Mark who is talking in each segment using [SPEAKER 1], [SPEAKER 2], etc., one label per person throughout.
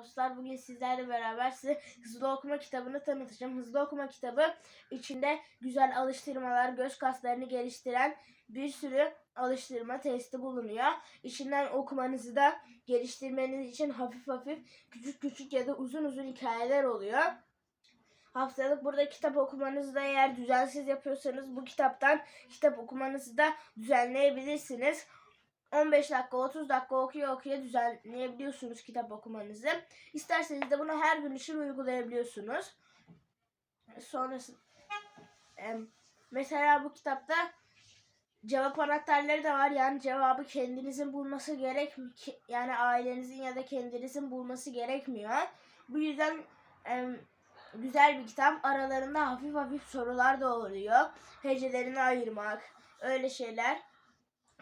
[SPEAKER 1] dostlar. Bugün sizlerle beraber size hızlı okuma kitabını tanıtacağım. Hızlı okuma kitabı içinde güzel alıştırmalar, göz kaslarını geliştiren bir sürü alıştırma testi bulunuyor. İçinden okumanızı da geliştirmeniz için hafif hafif küçük küçük ya da uzun uzun hikayeler oluyor. Haftalık burada kitap okumanızı da eğer düzensiz yapıyorsanız bu kitaptan kitap okumanızı da düzenleyebilirsiniz. 15 dakika 30 dakika okuya okuya düzenleyebiliyorsunuz kitap okumanızı. İsterseniz de bunu her gün için uygulayabiliyorsunuz. Sonrası mesela bu kitapta cevap anahtarları da var. Yani cevabı kendinizin bulması gerek yani ailenizin ya da kendinizin bulması gerekmiyor. Bu yüzden güzel bir kitap. Aralarında hafif hafif sorular da oluyor. Hecelerini ayırmak, öyle şeyler.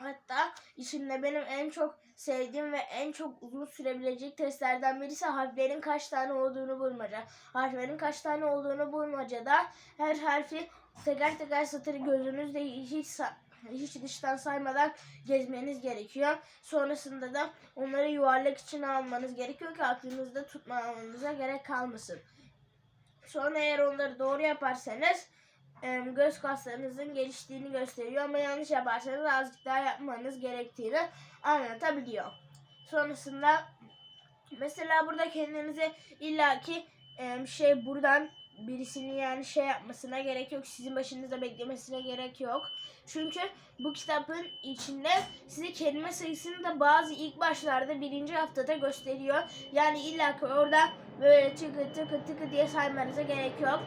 [SPEAKER 1] Hatta içinde benim en çok sevdiğim ve en çok uzun sürebilecek testlerden birisi harflerin kaç tane olduğunu bulmaca. Harflerin kaç tane olduğunu bulmacada her harfi teker teker satırı gözünüzle hiç hiç dıştan saymadan gezmeniz gerekiyor. Sonrasında da onları yuvarlak içine almanız gerekiyor ki aklınızda tutmamanıza gerek kalmasın. Sonra eğer onları doğru yaparsanız göz kaslarınızın geliştiğini gösteriyor ama yanlış yaparsanız azıcık daha yapmanız gerektiğini anlatabiliyor. Sonrasında mesela burada kendinize illaki şey buradan birisinin yani şey yapmasına gerek yok. Sizin başınızda beklemesine gerek yok. Çünkü bu kitabın içinde size kelime sayısını da bazı ilk başlarda birinci haftada gösteriyor. Yani illaki orada böyle tıkı tıkı tıkı diye saymanıza gerek yok.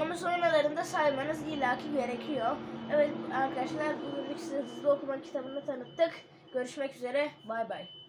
[SPEAKER 1] Ama sonralarında saymanız illaki gerekiyor. Evet arkadaşlar bugünlük size hızlı okuma kitabını tanıttık. Görüşmek üzere. Bay bay.